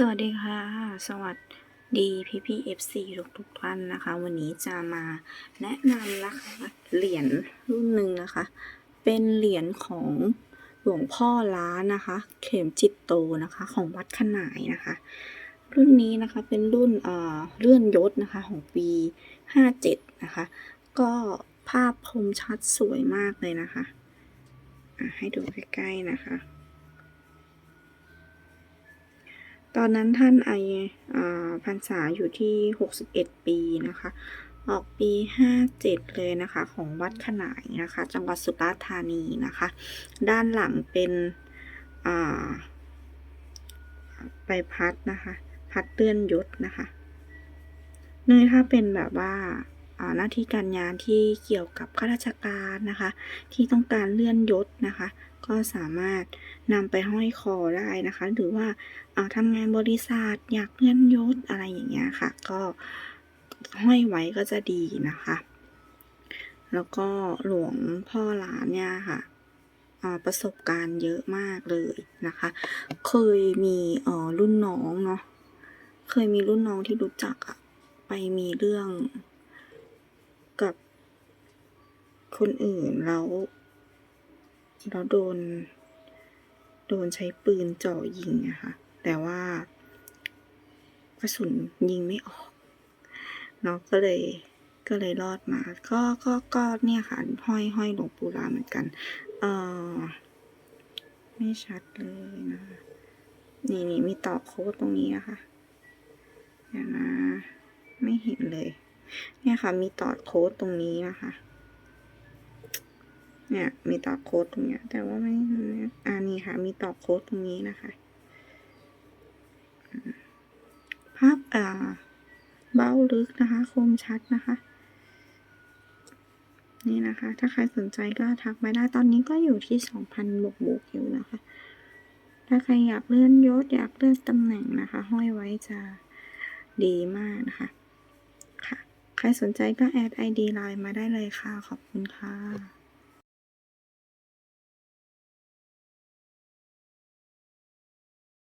สวัสดีค่ะ สวัสดีพี่พี่เอฟซีทุกทุกท่านนะคะ วันนี้จะมาแนะนำนะคะเหรียญรุ่นหนึ่งนะคะ เป็นเหรียญของหลวงพ่อล้านนะคะ เข็มจิตโตนะคะ ของวัดขนายนะคะ รุ่นนี้นะคะเป็นรุ่นเอ่อเลื่อนยศนะคะของปี57นะคะ ก็ภาพคมชัดสวยมากเลยนะคะะให้ดูใกล้ๆนะคะ ตอนนั้นท่านอายุอ่าพรรษาอยู่ที่ 61 ปีนะคะ ออกปี 57 เลยนะคะ ของวัดขนายนะคะ จังหวัดสุราษฎร์ธานีนะคะ ด้านหลังเป็นใบพัดนะคะ พัดเลื่อนยศนะคะเนื่องถ้าเป็นแบบว่า หน้าที่การงานที่เกี่ยวกับข้าราชการนะคะ ที่ต้องการเลื่อนยศนะคะ ก็สามารถนำไปห้อยคอได้นะคะ หรือว่าอ่าทำงานบริษัทอยากเลื่อนยศอะไรอย่างเงี้ยค่ะ ก็ห้อยไว้ก็จะดีนะคะ แล้วก็หลวงพ่อหลานเนี่ยค่ะประสบการณ์เยอะมากเลยนะคะ เคยมีรุ่นน้องเนาะ เคยมีรุ่นน้องที่รู้จักอะไปมีเรื่อง คนอื่นแล้วแล้วโดน โดนใช้ปืนเจ่อยิงอะค่ะ แต่ว่ากระสุนยิงไม่ออกเนาะก็เลยก็เลยรอดมา ก็ก็ก็เนี่ยค่ะ ห้อยห้อยหลวงปู่ลาเหมือนกัน เออไม่ชัดเลยนะคะนี่นี่มีต่อโค้ดตรงนี้นะคะเดี๋ยวนะ ไม่เห็นเลย เนี่ยค่ะ มีต่อโค้ดตรงนี้นะคะ เนี่ยมีต่อโค้ดตรงเนี้ย แต่ว่าไม่อ่านี่ค่ะ มีต่อโค้ดตรงนี้นะคะภาพอ่าเบ้าลึกนะคะ คมชัดนะคะ นี่นะคะ ถ้าใครสนใจก็ทักมาได้ตอนนี้ก็อยู่ที่สองพันบวกบวกอยู่นะคะ ถ้าใครอยากเลื่อนยศอยากเลื่อนตำแหน่งนะคะ ห้อยไว้จะดีมากนะคะค่ะ ใครสนใจก็แอด ID ไลน์มาได้เลยค่ะ ขอบคุณค่ะ